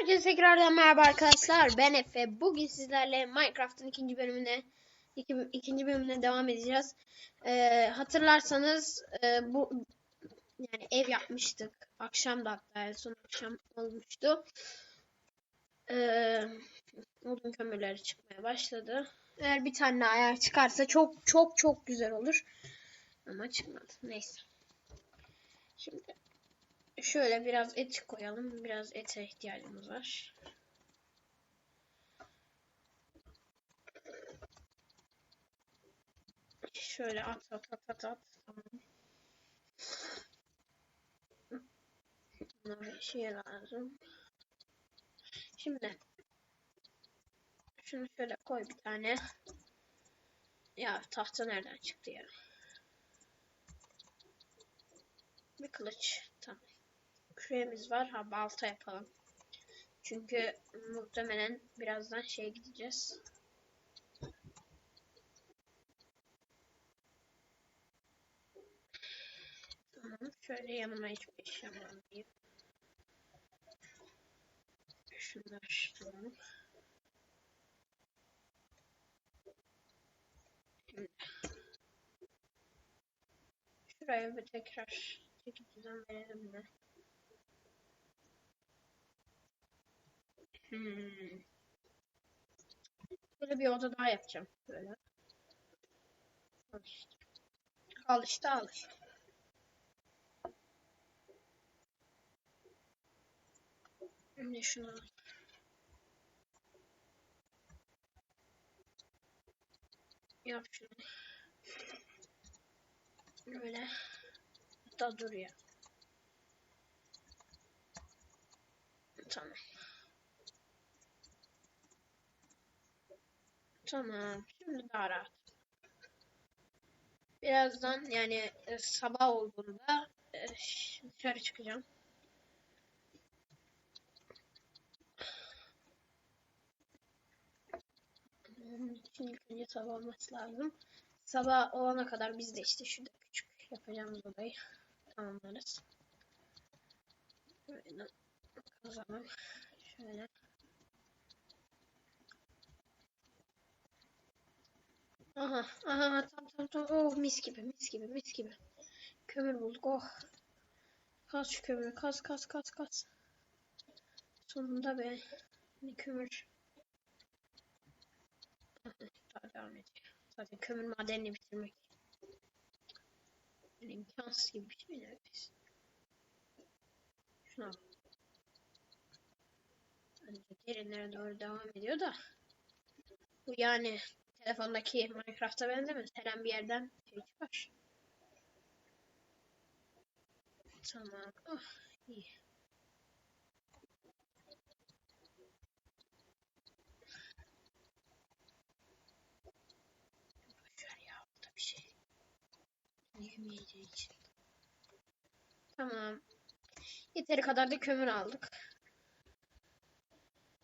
Herkese tekrardan merhaba arkadaşlar. Ben Efe. Bugün sizlerle Minecraft'ın ikinci bölümüne iki, ikinci bölümüne devam edeceğiz. Ee, hatırlarsanız e, bu yani ev yapmıştık. Akşam da hatta son akşam olmuştu. Ee, odun kömürleri çıkmaya başladı. Eğer bir tane ayar çıkarsa çok çok çok güzel olur. Ama çıkmadı. Neyse. Şimdi Şöyle biraz et koyalım. Biraz ete ihtiyacımız var. Şöyle at at at at at. Tamam. Şey lazım. Şimdi şunu şöyle koy bir tane. Ya tahta nereden çıktı ya? Bir kılıç. Tamam küremiz var. Ha balta yapalım. Çünkü muhtemelen birazdan şeye gideceğiz. Tamam. Şöyle yanıma hiçbir eşyam almayayım. Şunlar tamam. Şimdi şuraya bir tekrar çeki düzen verelim de. Hmm. Böyle bir oda daha yapacağım. Böyle. Al işte. Al. Şimdi şunu. Yap şunu. Böyle. Hatta dur ya. Tamam. Tamam. Şimdi daha rahat. Birazdan yani e, sabah olduğunda e, dışarı çıkacağım. İlk önce sabah olması lazım. Sabah olana kadar biz de işte şurada küçük yapacağımız odayı tamamlarız. Böyle kazalım. Şöyle. Aha, aha, tam tam tam. Oh, mis gibi, mis gibi, mis gibi. Kömür bulduk, oh. Kaz şu kömürü, kaz, kaz, kaz, kaz. Sonunda be. Ne kömür. Daha devam ediyor. Zaten kömür madenini bitirmek. Yani imkansız gibi bir şey neredeyse. Şuna bak. Derinlere doğru devam ediyor da. Bu yani Telefondaki Minecraft'a benzemez. Her an bir yerden şey çıkar. Tamam. Oh, iyi. Şey. Yemeyeceği için. Tamam. Yeteri kadar da kömür aldık.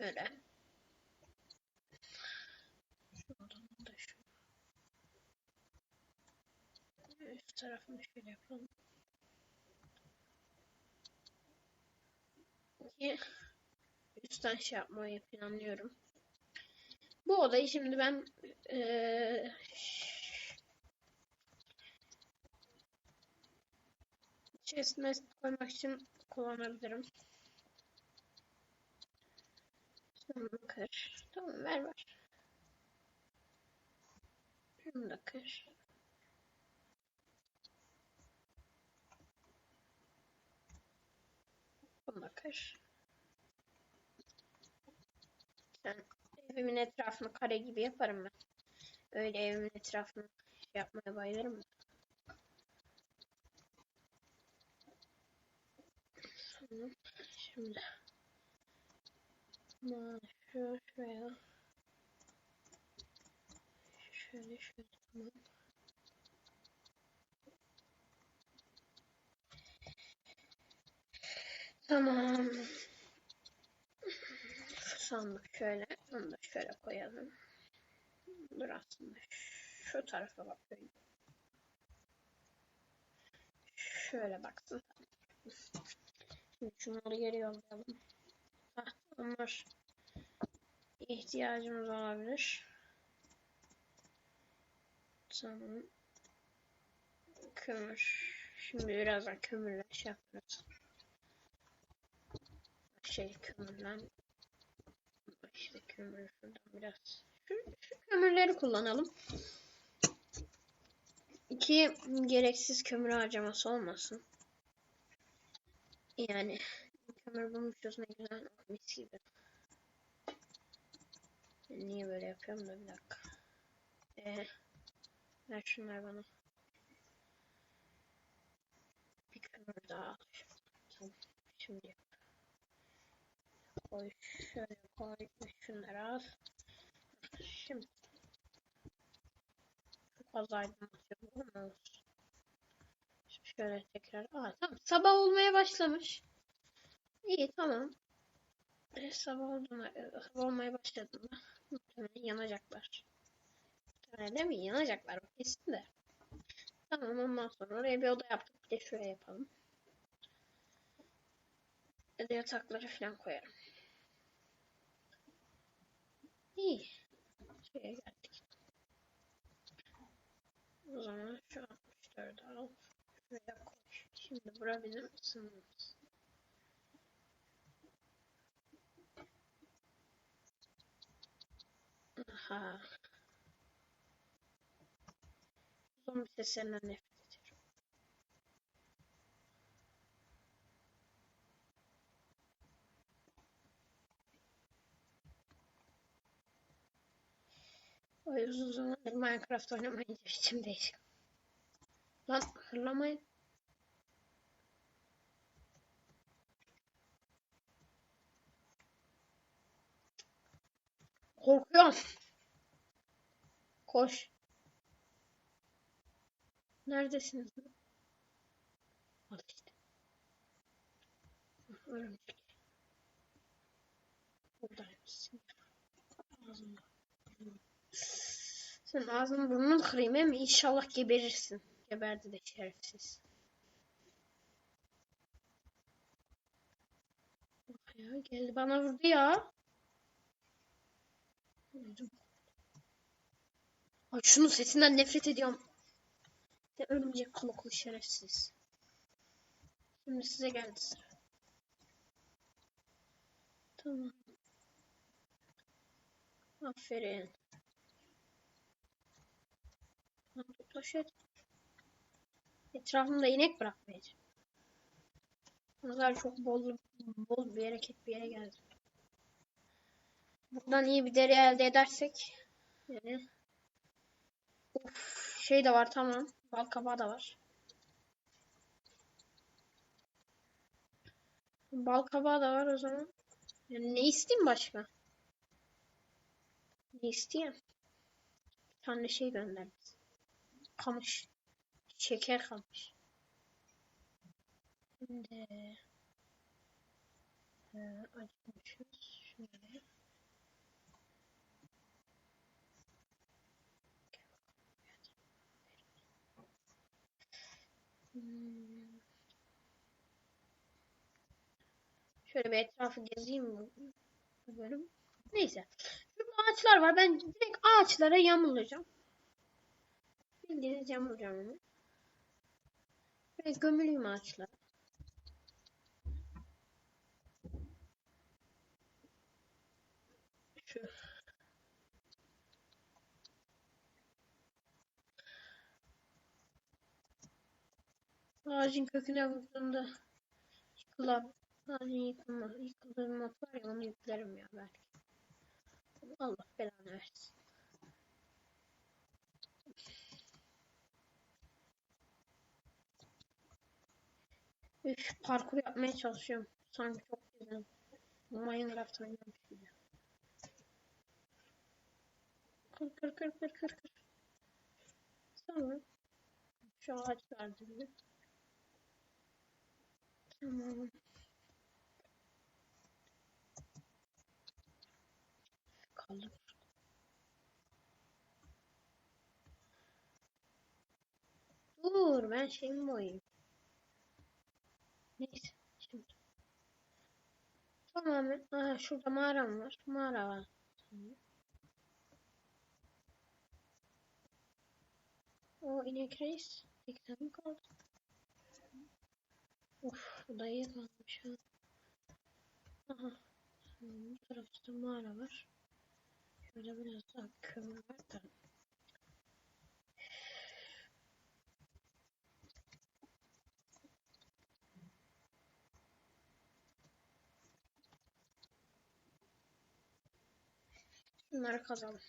Böyle. Tarafını şöyle yapalım. Ki üstten şey yapmayı planlıyorum. Bu odayı şimdi ben ee, chest'e koymak için kullanabilirim. Şunu kır. Tamam ver ver. Şunu da kır. Bakır. Sen evimin etrafını kare gibi yaparım ben. Öyle evimin etrafını şey yapmaya bayılırım. Şimdi Ama şu şuraya şöyle şöyle tamam. Tamam. Sandık şöyle. Onu da şöyle koyalım. Dur aslında. Şu tarafa bakayım. Şöyle baksın. Şimdi şunları geri yollayalım. Hah, Bunlar ihtiyacımız olabilir. Tamam. Kömür. Şimdi birazdan kömürle şey yaparız. Şey kömürlen. İşte kömür şuradan biraz. Şu, şu kömürleri kullanalım. İki gereksiz kömür harcaması olmasın. Yani kömür bulmuşuz ne güzel mis gibi. Niye böyle yapıyorum da bir dakika. Ee, ver şunları bana. Bir kömür daha al. Şimdi. Koy şöyle koy. Şunları al. Şimdi çok az aydınlatıyorum ama olsun. Şimdi şöyle tekrar. Aa, tamam. Sabah olmaya başlamış. İyi tamam. E, sabah olduğuna, e, sabah olmaya başladığında muhtemelen yanacaklar. Muhtemelen değil mi? Yanacaklar. o Kesin de. Tamam ondan sonra oraya bir oda yaptık. Bir de şuraya yapalım. Bir de yatakları falan koyarım. İyi. Şuraya geldik. O zaman şu 64'ü al. Şuraya koy. Şimdi bura bizim ısınmamız. Aha. Zombi seslerinden nefret O uzun Minecraft oynamayınca içim değişik. Lan hırlamayın. Korkuyorum. Koş. Neredesiniz? Al işte. Örümcek. Buradaymışsın. Sen ağzını burnunu kırayım hem inşallah geberirsin. Geberdi de şerefsiz. Bak ya geldi bana vurdu ya. Öldüm. Ay şunun sesinden nefret ediyorum. De örümcek kılıklı şerefsiz. Şimdi size geldi sıra. Tamam. Aferin. Lan topla şu et. Etrafımda inek bırakmayacağım. Kadar çok bol, bol bir hareket bir yere geldim. Buradan iyi bir deri elde edersek yani Uf, şey de var tamam. Bal kabağı da var. Bal kabağı da var o zaman. Yani ne isteyeyim başka? Ne isteyeyim? Bir tane şey gönder. Kamış. Şeker kamış. Şimdi e, acıkmışız. Şöyle. Şöyle bir etrafı gezeyim bu bu bölüm. Neyse. Şurada ağaçlar var. Ben direkt ağaçlara yamulacağım. Yamulacağım onu. Böyle gömüleyim ağaçlara. Şu. Ağacın köküne vurduğunda yıkılan ağacın yıkılma, yıkıldığı mod var ya onu yüklerim ya belki. Allah belanı versin. Üf, parkur yapmaya çalışıyorum. Sanki çok güzel. Minecraft oynamış gibi. Kır kır kır kır kır kır. Tamam. Şu ağaç verdi bize. Tamam. Kaldım. Dur ben şeyimi boyayayım. Neyse şimdi. Tamamen. Aha şurada mağaram var. Mağara var. O inek reis. Tek sen mi kaldı? Uf bu da iyi kalmış ha. Aha. Bu tarafta mağara var. Şöyle biraz daha kömür var da. Bunları kazalım.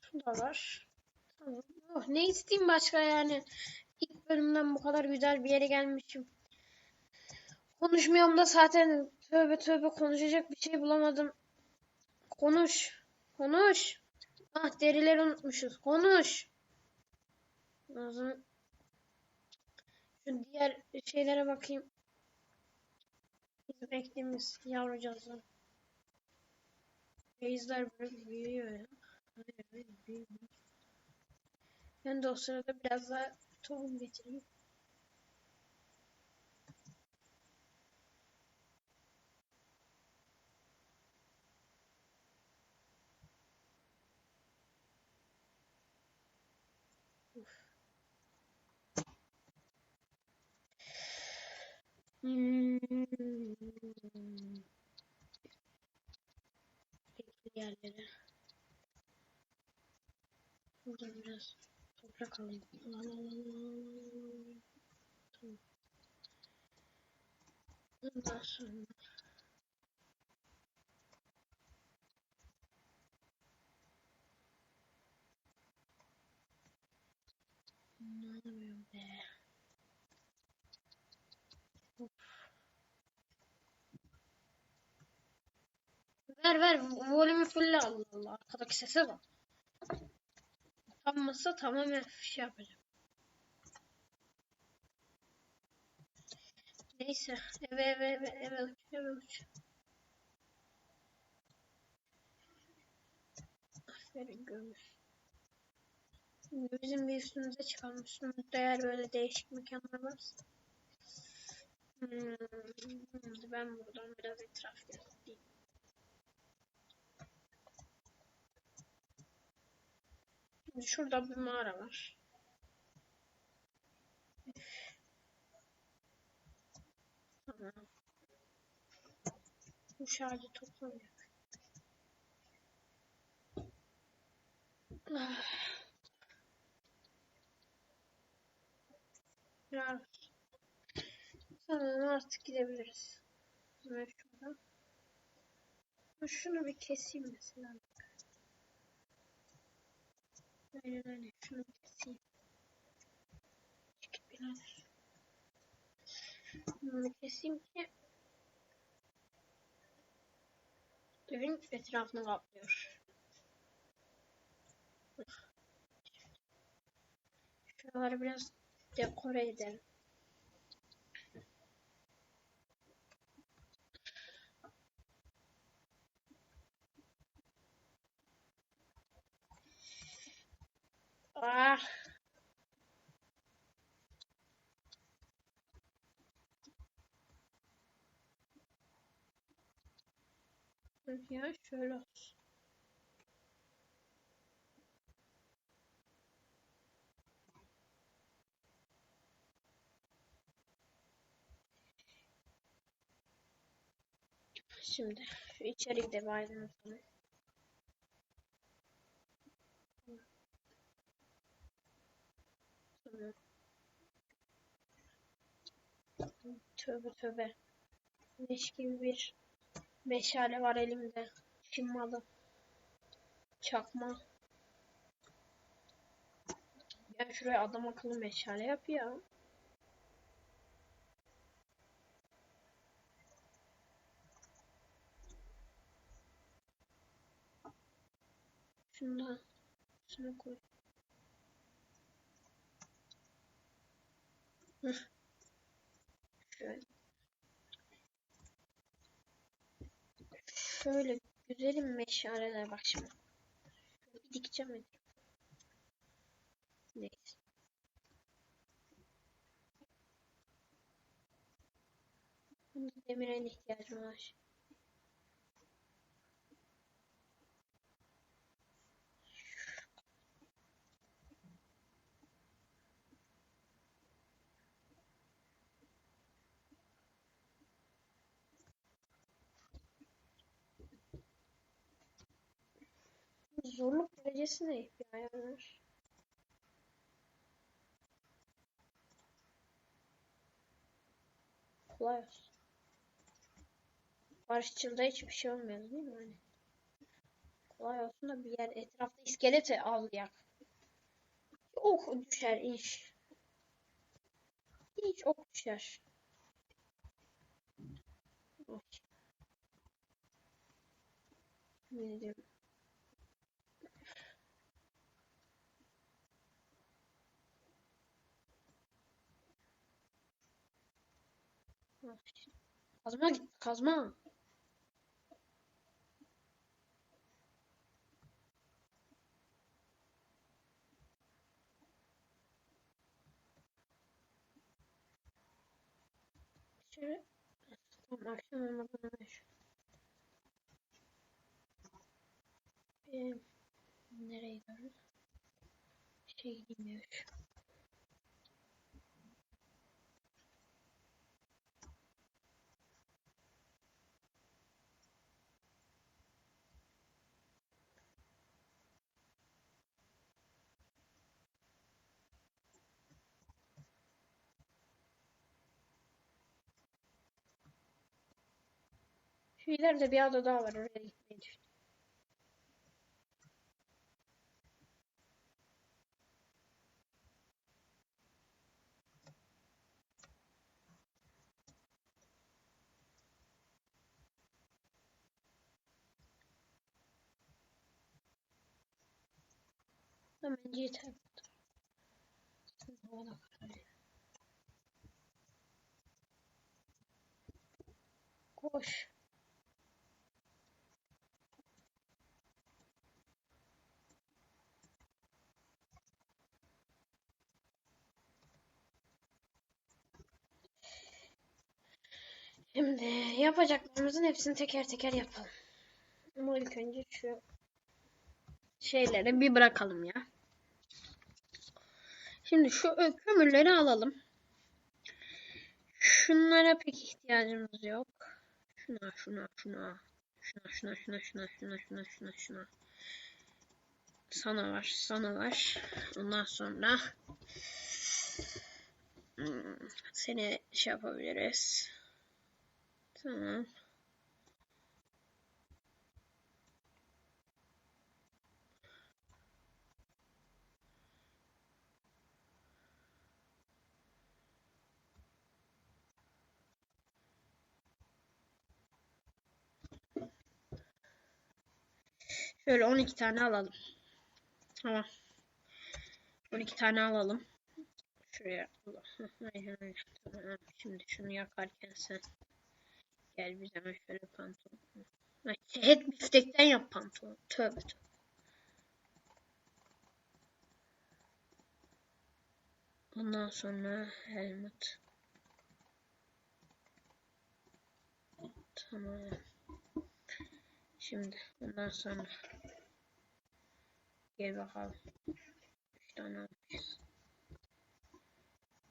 Şu da var. Tamam. Oh, ne isteyeyim başka yani. İlk bölümden bu kadar güzel bir yere gelmişim. Konuşmuyorum da zaten tövbe tövbe konuşacak bir şey bulamadım. Konuş. Konuş. Ah derileri unutmuşuz. Konuş. Lazım. Şu diğer şeylere bakayım. Bizim ektiğimiz yavrucağızlar. Beyizler böyle büyüyor ya. Hayır, büyümüyor. Ben de o sırada biraz daha tohum getireyim. Yerlere. Buradan biraz toprak alayım. Ondan sonra ne yapıyorum be? Ver ver volümü fulle Allah Allah. Arkadaki sese bak. Utanmasa tamamen şey yapacağım. Neyse eve eve eve eve uç eve uç. Aferin. Şimdi bizim bir üstümüze çıkalım. Üstümüzde eğer böyle değişik mekanlar varsa. Hmm, ben buradan biraz etraf gezeyim. Şimdi şurada bir mağara var. Bu şarjı toplamıyor. Biraz. Tamam artık gidebiliriz. Şurada. Şunu bir keseyim mesela. Aynen aynen şunu keseyim. Çıkıp birader. Bunu keseyim ki evin etrafını kaplıyor. Şuraları biraz dekore edelim. Ah. Ya şöyle olsun. Şimdi şu içeriği de aydınlatalım. Tamam. Tövbe tövbe. Leş gibi bir meşale var elimde. Çin malı. Çakma. Ya şuraya adam akıllı meşale yap ya. Şundan. Şunu koy. şöyle güzelim meşaleler bak şimdi. Bir dikeceğim mi? Neyse. Demire ihtiyacım var. Zorluk derecesi ne bir ayarlar? Kolay olsun. Barışçılda hiçbir şey olmuyor değil mi? Hani kolay olsun da bir yer etrafta iskelete avlayak. Ok düşer iş. Hiç ok düşer. Ne diyorum? Kazma kazma. Şöyle tam akşam olmadan hemen nereye gidiyoruz? Şey gidemiyor. Şu ileride bir ada daha var oraya gitmeyi düşünüyorum. Bence yeter. Havada kararıyor. Koş. Şimdi yapacaklarımızın hepsini teker teker yapalım. Ama ilk önce şu şeyleri bir bırakalım ya. Şimdi şu kömürleri alalım. Şunlara pek ihtiyacımız yok. Şuna, şuna, şuna. Şuna, şuna, şuna, şuna, şuna, şuna, şuna, şuna. Sana var, sana var. Ondan sonra hmm, seni şey yapabiliriz. Tamam. Şöyle 12 tane alalım. Tamam. 12 tane alalım. Şuraya. Şimdi şunu yakarken sen gel biz hemen şöyle pantolon. Et biftekten yap pantolon. Tövbe tövbe. Ondan sonra helmet. Tamam. Şimdi ondan sonra gel bakalım. Üç tane almışız.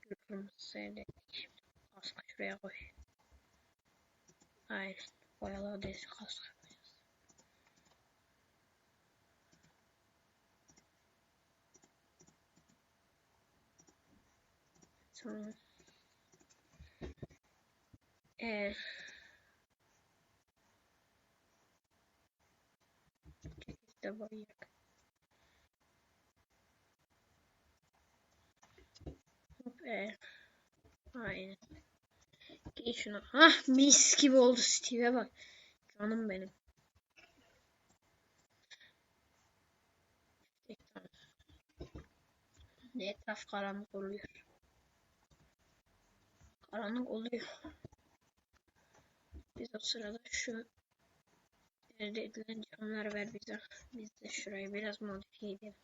Kırmızı sevdik. Kaskı şuraya koy. Aynen. Boyalı adresi kaskı yapacağız. Tamam. Ee, de boyayak. Hop ee. Aynen. Giy şunu. Hah mis gibi oldu Steve'e bak. Canım benim. Ne etraf karanlık oluyor. Karanlık oluyor. Biz o sırada şu elde edilen camları ver bize. Biz de şurayı biraz modifiye edelim.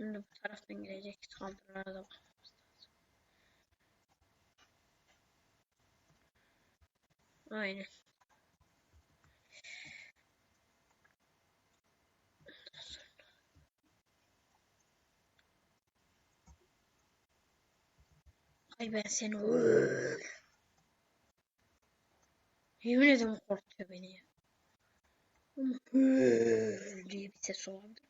Şimdi bu taraftan gelecek saldırılara da bakmamız lazım. Aynen. Ay ben seni öl. Yemin ederim korkutuyor bir ses olabilir.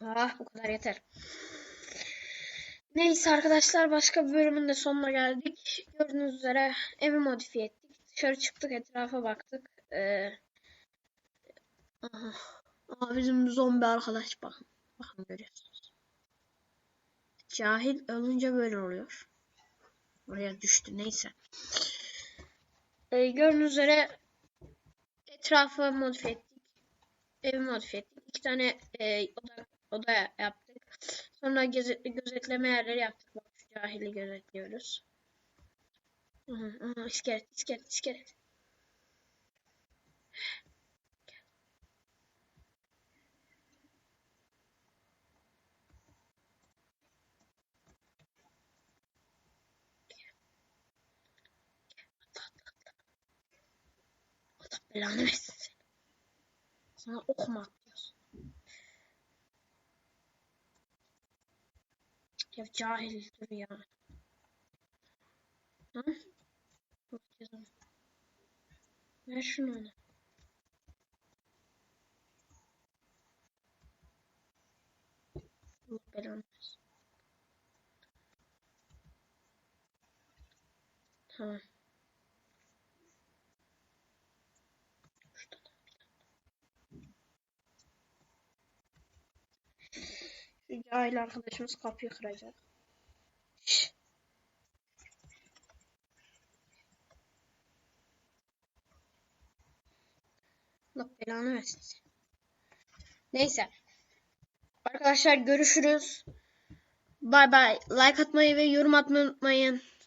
Ah bu kadar yeter. Neyse arkadaşlar başka bir bölümün de sonuna geldik. Gördüğünüz üzere evi modifiye ettik. Dışarı çıktık etrafa baktık. Ee, aha. Aa, bizim zombi arkadaş bakın. Bakın görüyorsunuz. Cahil ölünce böyle oluyor. Oraya düştü neyse. Ee, gördüğünüz üzere etrafı modifiye ettik. Evi modifiye ettik. İki tane e, oda, oda yaptık. Sonra göze- gözetleme yerleri yaptık. Bak şu cahili gözetliyoruz. Aha, aha, iskelet, iskelet, iskelet. Belanı versin seni. Sana ok Ya cahil dur ya. Yok yazamam. Ver şunu ona. Allah belanı. Tamam. Şurada da bir tane. Cahil arkadaşımız kapıyı kıracak. Şşş. Allah belanı versin. Neyse. Arkadaşlar görüşürüz. Bay bay. Like atmayı ve yorum atmayı unutmayın.